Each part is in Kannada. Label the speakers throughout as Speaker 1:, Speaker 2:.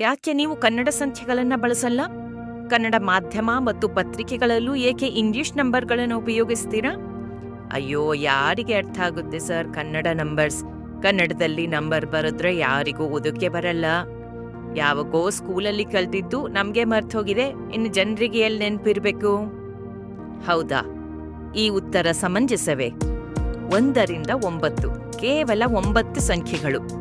Speaker 1: ಯಾಕೆ ನೀವು ಕನ್ನಡ ಸಂಖ್ಯೆಗಳನ್ನು ಬಳಸಲ್ಲ? ಕನ್ನಡ ಮಾಧ್ಯಮ ಮತ್ತು ಪತ್ರಿಕೆಗಳಲ್ಲೂ ಏಕೆ ಇಂಗ್ಲಿಷ್ ನಂಬರ್ಗಳನ್ನು ಉಪಯೋಗಿಸ್ತೀರಾ? ಅಯ್ಯೋ, ಯಾರಿಗೆ ಅರ್ಥ ಆಗುತ್ತೆ ಸರ್ ಕನ್ನಡ ನಂಬರ್ಸ್? ಕನ್ನಡದಲ್ಲಿ ನಂಬರ್ ಬರೆದ್ರೆ ಯಾರಿಗೂ ಓದಕ್ಕೆ ಬರಲ್ಲ. ಯಾವಾಗೋ ಸ್ಕೂಲಲ್ಲಿ ಕಲ್ತಿದ್ದು ನಮ್ಗೆ ಮರ್ತೋಗಿದೆ, ಇನ್ನು ಜನರಿಗೆ ಎಲ್ಲಿ ನೆನಪಿರ್ಬೇಕು? ಹೌದಾ? ಈ ಉತ್ತರ ಸಮಂಜಸವೇ. ಒಂದರಿಂದ ಒಂಬತ್ತು, ಕೇವಲ ಒಂಬತ್ತು ಸಂಖ್ಯೆಗಳು.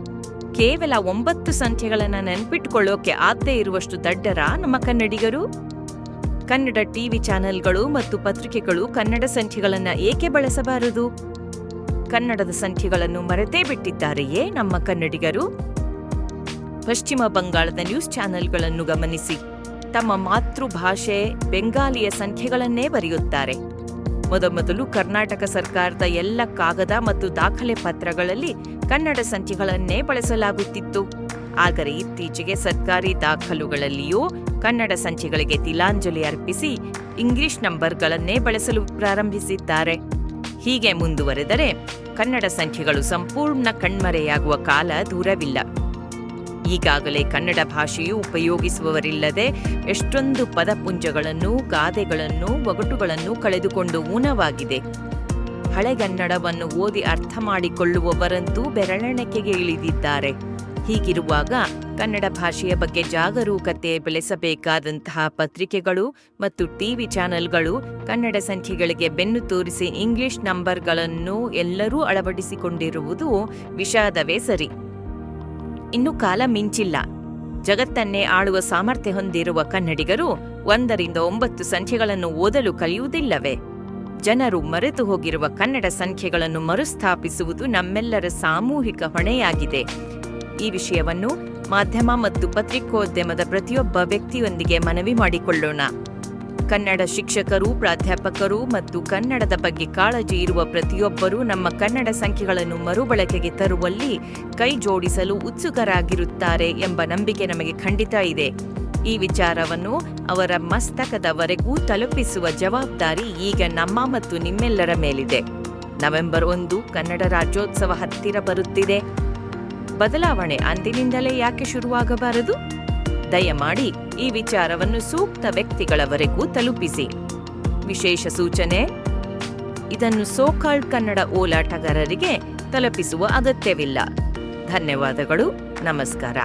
Speaker 1: ಕೇವಲ ಒಂಬತ್ತು ಸಂಖ್ಯೆಗಳನ್ನ ನೆನ್ಪಿಟ್ಕೊಳ್ಳೋಕೆ ಆದ್ದೇ ಇರುವಷ್ಟು ದಡ್ಡರ ನಮ್ಮ ಕನ್ನಡಿಗರು? ಕನ್ನಡ ಟಿವಿ ಚಾನೆಲ್ಗಳು ಮತ್ತು ಪತ್ರಿಕೆಗಳು ಕನ್ನಡ ಸಂಖ್ಯೆಗಳನ್ನ ಏಕೆ ಬಳಸಬಾರದು? ಕನ್ನಡದ ಸಂಖ್ಯೆಗಳನ್ನು ಮರೆತೇ ಬಿಟ್ಟಿದ್ದಾರೆಯೇ ನಮ್ಮ ಕನ್ನಡಿಗರು? ಪಶ್ಚಿಮ ಬಂಗಾಳದ ನ್ಯೂಸ್ ಚಾನೆಲ್ಗಳನ್ನು ಗಮನಿಸಿ. ತಮ್ಮ ಮಾತೃಭಾಷೆ ಬೆಂಗಾಲಿಯ ಸಂಖ್ಯೆಗಳನ್ನೇ ಬರೆಯುತ್ತಾರೆ. ಮೊದಮೊದಲು ಕರ್ನಾಟಕ ಸರ್ಕಾರದ ಎಲ್ಲ ಕಾಗದ ಮತ್ತು ದಾಖಲೆ ಪತ್ರಗಳಲ್ಲಿ ಕನ್ನಡ ಸಂಖ್ಯೆಗಳನ್ನೇ ಬಳಸಲಾಗುತ್ತಿತ್ತು. ಆದರೆ ಇತ್ತೀಚೆಗೆ ಸರ್ಕಾರಿ ದಾಖಲುಗಳಲ್ಲಿಯೂ ಕನ್ನಡ ಸಂಖ್ಯೆಗಳಿಗೆ ತಿಲಾಂಜಲಿ ಅರ್ಪಿಸಿ ಇಂಗ್ಲಿಷ್ ನಂಬರ್ಗಳನ್ನೇ ಬಳಸಲು ಪ್ರಾರಂಭಿಸಿದ್ದಾರೆ. ಹೀಗೆ ಮುಂದುವರೆದರೆ ಕನ್ನಡ ಸಂಖ್ಯೆಗಳು ಸಂಪೂರ್ಣ ಕಣ್ಮರೆಯಾಗುವ ಕಾಲ ದೂರವಿಲ್ಲ. ಈಗಾಗಲೇ ಕನ್ನಡ ಭಾಷೆಯು ಉಪಯೋಗಿಸುವವರಿಲ್ಲದೆ ಎಷ್ಟೊಂದು ಪದಪುಂಜಗಳನ್ನು, ಗಾದೆಗಳನ್ನು, ಒಗಟುಗಳನ್ನು ಕಳೆದುಕೊಂಡು ಊನವಾಗಿದೆ. ಹಳೆಗನ್ನಡವನ್ನು ಓದಿ ಅರ್ಥ ಮಾಡಿಕೊಳ್ಳುವವರಂತೂ ಬೆರಳೆಣಿಕೆಗೆ ಇಳಿದಿದ್ದಾರೆ. ಹೀಗಿರುವಾಗ ಕನ್ನಡ ಭಾಷೆಯ ಬಗ್ಗೆ ಜಾಗರೂಕತೆ ಬೆಳೆಸಬೇಕಾದಂತಹ ಪತ್ರಿಕೆಗಳು ಮತ್ತು ಟಿವಿ ಚಾನೆಲ್ಗಳು ಕನ್ನಡ ಸಂಖ್ಯೆಗಳಿಗೆ ಬೆನ್ನು ತೋರಿಸಿ ಇಂಗ್ಲಿಷ್ ನಂಬರ್ಗಳನ್ನು ಎಲ್ಲರೂ ಅಳವಡಿಸಿಕೊಂಡಿರುವುದು ವಿಷಾದವೇ ಸರಿ. ಇನ್ನು ಕಾಲ ಮಿಂಚಿಲ್ಲ. ಜಗತ್ತನ್ನೇ ಆಳುವ ಸಾಮರ್ಥ್ಯ ಹೊಂದಿರುವ ಕನ್ನಡಿಗರು ಒಂದರಿಂದ ಒಂಬತ್ತು ಸಂಖ್ಯೆಗಳನ್ನು ಓದಲು ಕಲಿಯುವುದಿಲ್ಲವೇ? ಜನರು ಮರೆತು ಹೋಗಿರುವ ಕನ್ನಡ ಸಂಖ್ಯೆಗಳನ್ನು ಮರುಸ್ಥಾಪಿಸುವುದು ನಮ್ಮೆಲ್ಲರ ಸಾಮೂಹಿಕ ಹೊಣೆಯಾಗಿದೆ. ಈ ವಿಷಯವನ್ನು ಮಾಧ್ಯಮ ಮತ್ತು ಪತ್ರಿಕೋದ್ಯಮದ ಪ್ರತಿಯೊಬ್ಬ ವ್ಯಕ್ತಿಯೊಂದಿಗೆ ಮನವಿ ಮಾಡಿಕೊಳ್ಳೋಣ. ಕನ್ನಡ ಶಿಕ್ಷಕರು, ಪ್ರಾಧ್ಯಾಪಕರು ಮತ್ತು ಕನ್ನಡದ ಬಗ್ಗೆ ಕಾಳಜಿ ಇರುವ ಪ್ರತಿಯೊಬ್ಬರೂ ನಮ್ಮ ಕನ್ನಡ ಸಂಖ್ಯೆಗಳನ್ನು ಮರುಬಳಕೆಗೆ ತರುವಲ್ಲಿ ಕೈ ಜೋಡಿಸಲು ಉತ್ಸುಕರಾಗಿರುತ್ತಾರೆ ಎಂಬ ನಂಬಿಕೆ ನಮಗೆ ಖಂಡಿತ ಇದೆ. ಈ ವಿಚಾರವನ್ನು ಅವರ ಮಸ್ತಕದವರೆಗೂ ತಲುಪಿಸುವ ಜವಾಬ್ದಾರಿ ಈಗ ನಮ್ಮ ಮತ್ತು ನಿಮ್ಮೆಲ್ಲರ ಮೇಲಿದೆ. ನವೆಂಬರ್ ಒಂದು ಕನ್ನಡ ರಾಜ್ಯೋತ್ಸವ ಹತ್ತಿರ ಬರುತ್ತಿದೆ. ಬದಲಾವಣೆ ಅಂದಿನಿಂದಲೇ ಯಾಕೆ ಶುರುವಾಗಬಾರದು? ದಯಮಾಡಿ ಈ ವಿಚಾರವನ್ನು ಸೂಕ್ತ ವ್ಯಕ್ತಿಗಳವರೆಗೂ ತಲುಪಿಸಿ. ವಿಶೇಷ ಸೂಚನೆ, ಇದನ್ನು ಸೋಕಾಲ್ಡ್ ಕನ್ನಡ ಓಲಾಟಗಾರರಿಗೆ ತಲುಪಿಸುವ ಅಗತ್ಯವಿಲ್ಲ. ಧನ್ಯವಾದಗಳು, ನಮಸ್ಕಾರ.